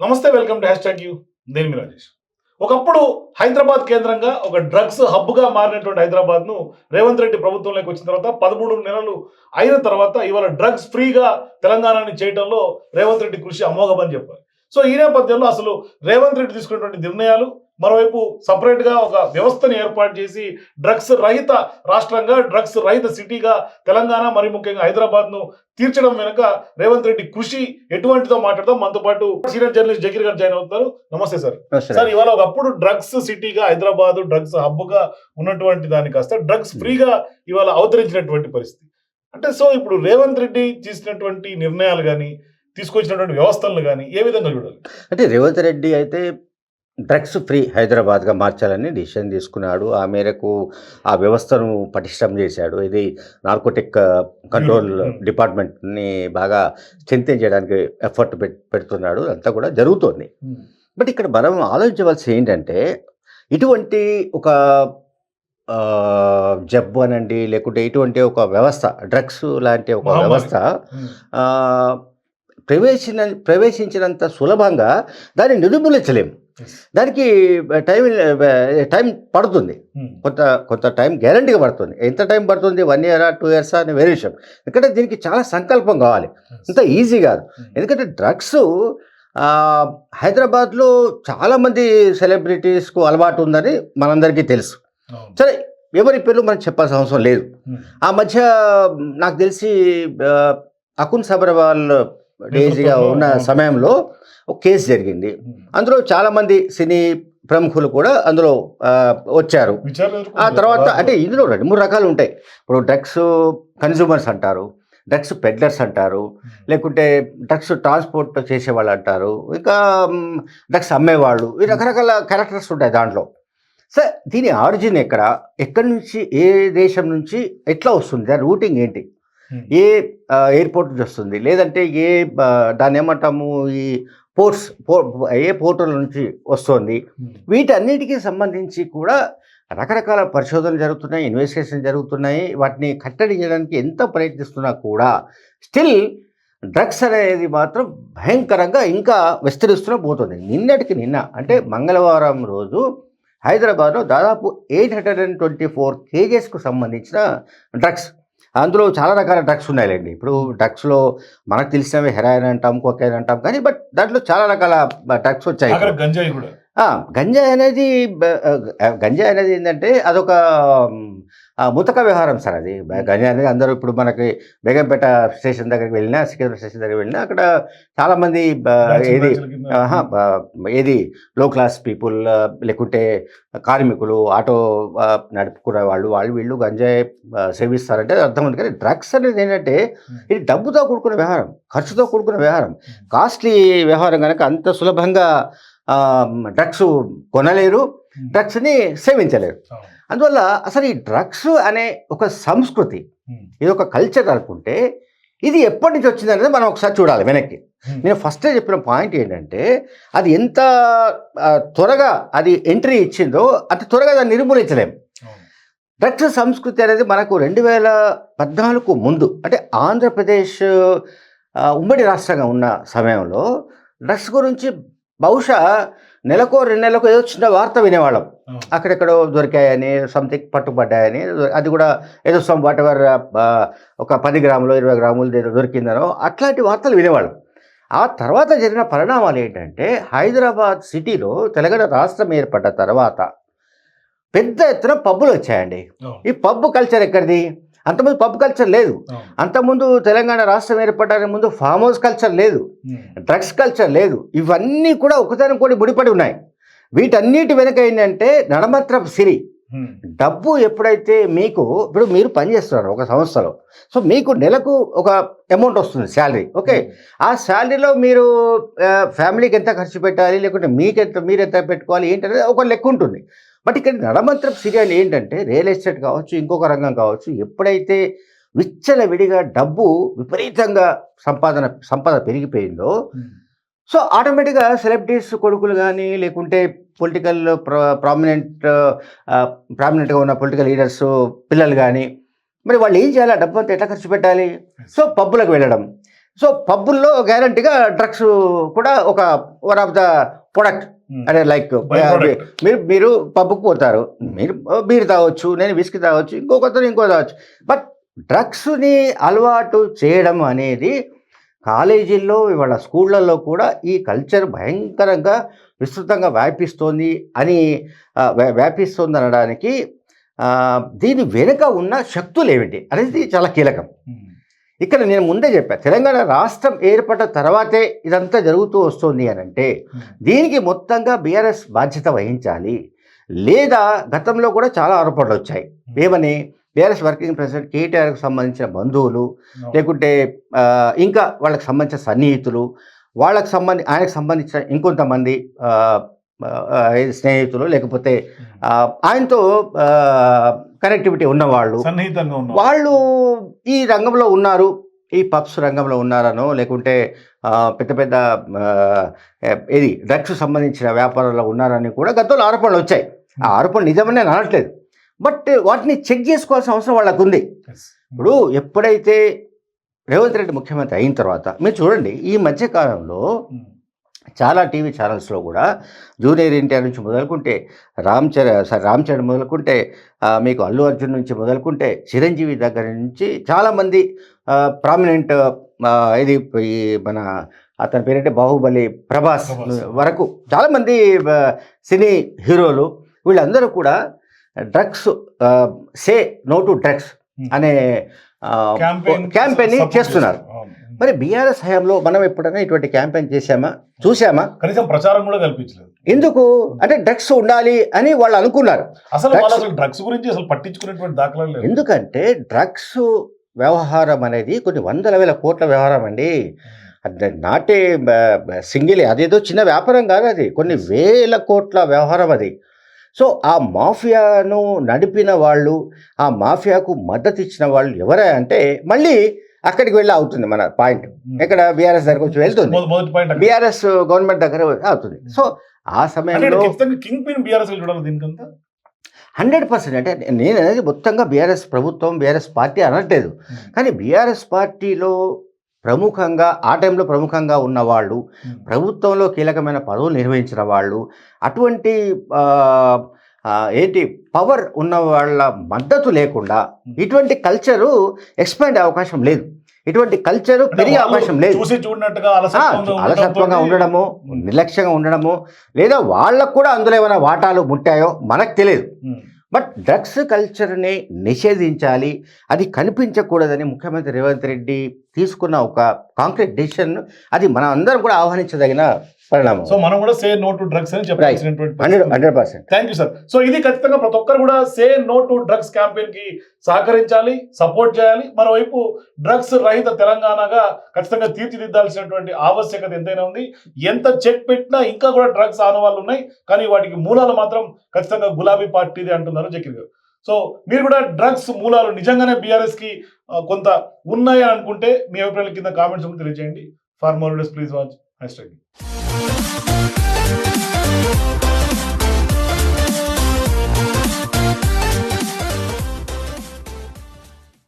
నమస్తే welcome to hashtag you. నేను మీ రాజేష్. ఒకప్పుడు హైదరాబాద్ కేంద్రంగా ఒక డ్రగ్స్ హబ్గా మారినటువంటి హైదరాబాద్ను రేవంత్ రెడ్డి ప్రభుత్వంలోకి వచ్చిన తర్వాత పదమూడు నెలలు అయిన తర్వాత ఇవాళ డ్రగ్స్ ఫ్రీగా తెలంగాణని చేయడంలో రేవంత్ రెడ్డి కృషి అమోఘమని చెప్పాలి. సో ఈ నేపథ్యంలో అసలు రేవంత్ రెడ్డి తీసుకున్నటువంటి నిర్ణయాలు మరోవైపు సపరేట్గా ఒక వ్యవస్థని ఏర్పాటు చేసి డ్రగ్స్ రహిత రాష్ట్రంగా డ్రగ్స్ రహిత సిటీగా తెలంగాణ మరి ముఖ్యంగా హైదరాబాద్ను తీర్చడం వెనుక రేవంత్ రెడ్డి కృషి ఎటువంటిదో మాట్లాడదాం. మనతో పాటు సీనియర్ జర్నలిస్ట్ జకీర్ గారు జాయిన్ అవుతారు నమస్తే సార్. సార్ ఇవాళ ఒకప్పుడు డ్రగ్స్ సిటీగా హైదరాబాద్ డ్రగ్స్ హబ్గా ఉన్నటువంటి దాని కాస్త డ్రగ్స్ ఫ్రీగా ఇవాళ అవతరించినటువంటి పరిస్థితి. అంటే సో ఇప్పుడు రేవంత్ రెడ్డి తీసినటువంటి నిర్ణయాలు కానీ తీసుకొచ్చినటువంటి వ్యవస్థలను కానీ ఏ విధంగా చూడాలి? అంటే రేవంత్ రెడ్డి అయితే డ్రగ్స్ ఫ్రీ హైదరాబాద్గా మార్చాలని డిసిషన్ తీసుకున్నాడు. ఆ మేరకు ఆ వ్యవస్థను పటిష్టం చేశాడు. ఇది నార్కోటిక్ కంట్రోల్. డిపార్ట్మెంట్ని బాగా స్ట్రెంథెన్ చేయడానికి ఎఫర్ట్ పెడుతున్నాడు. అంతా కూడా జరుగుతోంది. బట్ ఇక్కడ మనం ఆలోచించవలసి ఏంటంటే ఇటువంటి ఒక జబ్బు అనండి లేకుంటే ఇటువంటి ఒక వ్యవస్థ డ్రగ్స్ లాంటి ఒక. వ్యవస్థ ఆ, ప్రవేశిన ప్రవేశించినంత సులభంగా దాన్ని నిర్మూలించలేము దానికి టైం టైం పడుతుంది. కొంత కొంత టైం గ్యారంటీగా పడుతుంది. ఎంత టైం పడుతుంది? వన్ ఇయరా? టూ ఇయర్స్ అని వేరే విషయం ఎందుకంటే దీనికి చాలా సంకల్పం కావాలి. ఇంత ఈజీ కాదు. ఎందుకంటే డ్రగ్స్ హైదరాబాద్లో చాలామంది సెలబ్రిటీస్కు అలవాటు ఉందని మనందరికీ తెలుసు. సరే ఎవరి పేర్లు మనకు చెప్పాల్సిన అవసరం లేదు. ఆ మధ్య నాకు తెలిసి అకున్ సబర్వాల్ డేజీగా ఉన్న సమయంలో ఒక కేసు జరిగింది. అందులో చాలామంది సినీ ప్రముఖులు కూడా అందులో వచ్చారు. ఆ తర్వాత అంటే ఇందులో రెండు మూడు రకాలు ఉంటాయి. ఇప్పుడు డ్రగ్స్ కన్జ్యూమర్స్ అంటారు డ్రగ్స్ పెడ్లర్స్ అంటారు లేకుంటే డ్రగ్స్ ట్రాన్స్పోర్ట్ చేసేవాళ్ళు అంటారు ఇంకా డ్రగ్స్ అమ్మేవాళ్ళు ఈ రకరకాల క్యారెక్టర్స్ ఉంటాయి దాంట్లో. సార్ దీని ఆరిజిన్ ఎక్కడ? ఎక్కడి నుంచి ఏ దేశం నుంచి ఎట్లా వస్తుంది? దాని రూటింగ్ ఏంటి? ఏ ఎయిర్పోర్ట్ నుంచి వస్తుంది? లేదంటే ఏ దాన్ని ఏమంటాము ఈ పోర్ట్స్ పో ఏ పోర్టుల నుంచి వస్తుంది. వీటన్నిటికీ సంబంధించి కూడా రకరకాల పరిశోధనలు జరుగుతున్నాయి ఇన్వెస్టిగేషన్ జరుగుతున్నాయి. వాటిని కట్టడించడానికి ఎంత ప్రయత్నిస్తున్నా కూడా స్టిల్ డ్రగ్స్ అనేది మాత్రం భయంకరంగా ఇంకా విస్తరిస్తూనే పోతుంది. నిన్నటికి నిన్న అంటే మంగళవారం రోజు హైదరాబాద్లో దాదాపు eight hundred and twenty four కేజెస్కు సంబంధించిన డ్రగ్స్ అందులో చాలా రకాల డ్రగ్స్ ఉన్నాయండి ఇప్పుడు డ్రగ్స్లో మనకు తెలిసినవి హెరాయిన్ అంటాం కొకైన్ అంటాం కానీ బట్ దాంట్లో చాలా రకాల డ్రగ్స్ వచ్చాయి గంజాయి కూడా. ఆ, గంజాయి అనేది గంజాయి అనేది ఏంటంటే అదొక ముతక వ్యవహారం సార్ అది. గంజాయి అనేది అందరూ ఇప్పుడు మనకి బేగంపేట స్టేషన్ దగ్గరికి వెళ్ళినా సికింద్రాబాద్ స్టేషన్ దగ్గరికి వెళ్ళినా అక్కడ చాలామంది ఏది ఏది లో క్లాస్ పీపుల్ లేకుంటే కార్మికులు ఆటో నడుపుకునే వాళ్ళు వాళ్ళు వీళ్ళు గంజాయి సేవిస్తారంటే అర్థం ఉంది. కానీ డ్రగ్స్ అనేది ఏంటంటే ఇది డబ్బుతో కూడుకున్న వ్యవహారం ఖర్చుతో కూడుకున్న వ్యవహారం. కాస్ట్లీ వ్యవహారం కనుక అంత సులభంగా డ్రగ్స్ కొనలేరు డ్రగ్స్ని సేవించలేరు. అందువల్ల అసలు ఈ డ్రగ్స్ అనే ఒక సంస్కృతి. ఇది ఒక కల్చర్ అనుకుంటే ఇది ఎప్పటి నుంచి వచ్చింది అనేది మనం ఒకసారి చూడాలి వెనక్కి. నేను ఫస్టే చెప్పిన పాయింట్ ఏంటంటే అది ఎంత త్వరగా అది ఎంట్రీ ఇచ్చిందో అంత త్వరగా దాన్ని నిర్మూలించలేం అవును. డ్రగ్స్ సంస్కృతి అనేది మనకు రెండు వేల పద్నాలుగు ముందు అంటే ఆంధ్రప్రదేశ్ ఉమ్మడి రాష్ట్రంగా ఉన్న సమయంలో డ్రగ్స్ గురించి బహుశా నెలకో రెండు నెలలకు ఏదో చిన్న వార్త వినేవాళ్ళం. అక్కడెక్కడో దొరికాయని సంథింగ్ పట్టుబడ్డాయని అది కూడా ఏదో సమ్ వాట్ ఎవర్ ఒక పది గ్రాములు ఇరవై గ్రాములు ఏదో దొరికిందనో అట్లాంటి వార్తలు వినేవాళ్ళం ఆ తర్వాత జరిగిన పరిణామాలు ఏంటంటే హైదరాబాద్ సిటీలో తెలంగాణ రాష్ట్రం ఏర్పడ్డ తర్వాత పెద్ద ఎత్తున పబ్బులు వచ్చాయండి. ఈ పబ్ కల్చర్ ఎక్కడిది అంతకుముందు పబ్ కల్చర్ లేదు. అంతకుముందు తెలంగాణ రాష్ట్రం ఏర్పడడానికి ముందు ఫామ్ హౌస్ కల్చర్ లేదు. డ్రగ్స్ కల్చర్ లేదు. ఇవన్నీ కూడా ఒకదాని కూడా ముడిపడి ఉన్నాయి. వీటన్నిటి వెనక ఏంటంటే నడమత్ర సిరి. డబ్బు ఎప్పుడైతే మీకు ఇప్పుడు మీరు పనిచేస్తున్నారు ఒక సంస్థలో. సో మీకు నెలకు ఒక అమౌంట్ వస్తుంది శాలరీ. ఓకే? ఆ శాలరీలో మీరు ఫ్యామిలీకి ఎంత ఖర్చు పెట్టాలి లేకుంటే మీకు ఎంత మీరు ఎంత పెట్టుకోవాలి ఏంటనేది ఒక లెక్క ఉంటుంది. బట్ ఇక్కడ నడమంత్రం సిరి అని ఏంటంటే రియల్ ఎస్టేట్ కావచ్చు ఇంకొక రంగం కావచ్చు ఎప్పుడైతే విచ్చల విడిగా డబ్బు విపరీతంగా సంపాదన సంపద పెరిగిపోయిందో ఉమ్. సో ఆటోమేటిక్గా సెలబ్రిటీస్ కొడుకులు కానీ లేకుంటే పొలిటికల్ ప్రామినెంట్ ప్రామినెంట్గా ఉన్న పొలిటికల్ లీడర్స్ పిల్లలు కానీ మరి వాళ్ళు ఏం చేయాలి డబ్బు అంతా ఎట్లా ఖర్చు పెట్టాలి సో పబ్బులకు వెళ్ళడం సో పబ్బుల్లో గ్యారంటీగా డ్రగ్స్ కూడా ఒక వన్ ఆఫ్ ద ప్రొడక్ట్. అంటే లైక్. మీరు మీరు పబ్బుకు పోతారు మీరు బీర్ తాగొచ్చు నేను విస్కీ తాగొచ్చు ఇంకొకరు ఇంకో తాగొచ్చు బట్ డ్రగ్స్ని అలవాటు చేయడం అనేది కాలేజీల్లో ఇవాళ స్కూళ్ళల్లో కూడా ఈ కల్చర్ భయంకరంగా విస్తృతంగా వ్యాపిస్తోంది అని వ్యాపిస్తోంది అనడానికి దీని వెనుక ఉన్న శక్తులు ఏమిటి అనేది చాలా కీలకం ఉమ్. ఇక్కడ నేను ముందే చెప్పాను తెలంగాణ రాష్ట్రం ఏర్పడ్డ తర్వాతే ఇదంతా జరుగుతూ వస్తుంది అని అంటే. దీనికి మొత్తంగా బీఆర్ఎస్ బాధ్యత వహించాలి. లేదా గతంలో కూడా చాలా ఆరోపణలు వచ్చాయి. ఏమని? బీఆర్ఎస్ వర్కింగ్ ప్రెసిడెంట్ కేటీఆర్కి సంబంధించిన బంధువులు లేకుంటే ఇంకా వాళ్ళకి సంబంధించిన సన్నిహితులు వాళ్ళకి సంబంధి ఆయనకు సంబంధించిన ఇంకొంతమంది స్నేహితులు లేకపోతే ఆయనతో కనెక్టివిటీ ఉన్నవాళ్ళు. వాళ్ళు ఈ రంగంలో ఉన్నారు ఈ పబ్స్ రంగంలో ఉన్నారనో లేకుంటే పెద్ద పెద్ద ఇది డ్రగ్స్ సంబంధించిన వ్యాపారంలో ఉన్నారని కూడా గతంలో ఆరోపణలు వచ్చాయి ఆ ఆరోపణలు నిజమని నేను అనట్లేదు బట్ వాటిని చెక్ చేసుకోవాల్సిన అవసరం వాళ్ళకు ఉంది. ఇప్పుడు ఎప్పుడైతే రేవంత్ రెడ్డి ముఖ్యమంత్రి అయిన తర్వాత మీరు చూడండి ఈ మధ్యకాలంలో ఉమ్. చాలా టీవీ ఛానల్స్లో కూడా జూనియర్ ఎన్టీఆర్ నుంచి మొదలుకుంటే రామ్ చరణ్ సారీ రామ్ చరణ్ మొదలుకుంటే మీకు అల్లు అర్జున్ నుంచి మొదలుకుంటే చిరంజీవి దగ్గర నుంచి చాలామంది ప్రామినెంట్ ఇది ఈ మన అతని పేరంటే బాహుబలి ప్రభాస్. వరకు చాలామంది సినీ హీరోలు వీళ్ళందరూ కూడా drugs say no to drugs. అనే క్యాంపెయిన్ చేస్తున్నారు. మరి బీఆర్ఎస్ హయాంలో మనం ఎప్పుడైనా ఇటువంటి క్యాంపెయిన్ చేశామా? చూసామా కనీసం ప్రచారం కూడా కల్పించలేదు. ఎందుకు? అంటే డ్రగ్స్ ఉండాలి అని వాళ్ళు అనుకున్నారు. అసలు డ్రగ్స్ గురించి అసలు పట్టించుకునేటువంటి దాఖలాలు లేవు. ఎందుకంటే డ్రగ్స్ వ్యవహారం అనేది కొన్ని వందల వేల కోట్ల వ్యవహారం అండి. నాటే సింగిల్. అదేదో చిన్న వ్యాపారం కాదు అది. కొన్ని వేల కోట్ల వ్యవహారం అది. సో ఆ మాఫియాను నడిపిన వాళ్ళు ఆ మాఫియాకు మద్దతు ఇచ్చిన వాళ్ళు ఎవరే అంటే మళ్ళీ అక్కడికి వెళ్ళి అవుతుంది మన పాయింట్. ఎక్కడ బీఆర్ఎస్ దగ్గర వచ్చి వెళ్తుంది. బీఆర్ఎస్ గవర్నమెంట్ దగ్గర అవుతుంది. సో ఆ సమయంలో ఖచ్చితంగా కింగ్ పిన్ బీఆర్ఎస్ చూడాలి దీనికంతా? Hundred percent. అంటే నేను అనేది మొత్తంగా బీఆర్ఎస్ ప్రభుత్వం బీఆర్ఎస్ పార్టీ అనట్లేదు. కానీ బీఆర్ఎస్ పార్టీలో ప్రముఖంగా ఆ టైంలో ప్రముఖంగా ఉన్న వాళ్ళు ప్రభుత్వంలో కీలకమైన పదవులు నిర్వహించిన వాళ్ళు అటువంటి ఏంటి పవర్ ఉన్న వాళ్ళ మద్దతు లేకుండా ఇటువంటి కల్చరు ఎక్స్పాండ్ అవకాశం లేదు. ఇటువంటి కల్చరు పెరిగే అవకాశం లేదు. చూసి చూడనట్టుగా ఆ, అలసత్వంగా ఉండడము నిర్లక్ష్యంగా ఉండడము లేదా వాళ్ళకు కూడా అందులో ఏమైనా వాటాలు ముట్టాయో మనకు తెలియదు. బట్ డ్రగ్స్ కల్చర్ని నిషేధించాలి అది కనిపించకూడదని ముఖ్యమంత్రి రేవంత్ రెడ్డి తీసుకున్న ఒక కాంక్రీట్ డెసిషన్ అది మనం అందరం కూడా ఆహ్వానించదగిన పరిణామం. సో మనం కూడా సే నో టు డ్రగ్స్ అని చెప్పాల్సినటువంటి థ్యాంక్ యూ సార్ సో ఇది ఖచ్చితంగా ప్రతి ఒక్కరు కూడా సే నో టు డ్రగ్స్ క్యాంపెయిన్కి సహకరించాలి సపోర్ట్ చేయాలి. మరోవైపు డ్రగ్స్ రహిత తెలంగాణగా ఖచ్చితంగా తీర్చిదిద్దాల్సినటువంటి ఆవశ్యకత ఎంతైనా ఉంది. ఎంత చెక్ పెట్టినా ఇంకా కూడా డ్రగ్స్ ఆనవాళ్ళు ఉన్నాయి. కానీ వాటికి మూలాలు మాత్రం ఖచ్చితంగా గులాబీ పార్టీది అంటున్నారు జకీర్ గారు. సో మీరు కూడా డ్రగ్స్ మూలాలు నిజంగానే బీఆర్ఎస్కి కొంత ఉన్నాయా అనుకుంటే మీ అభిప్రాయాల కింద కామెంట్స్ తెలియజేయండి. For more please watch hash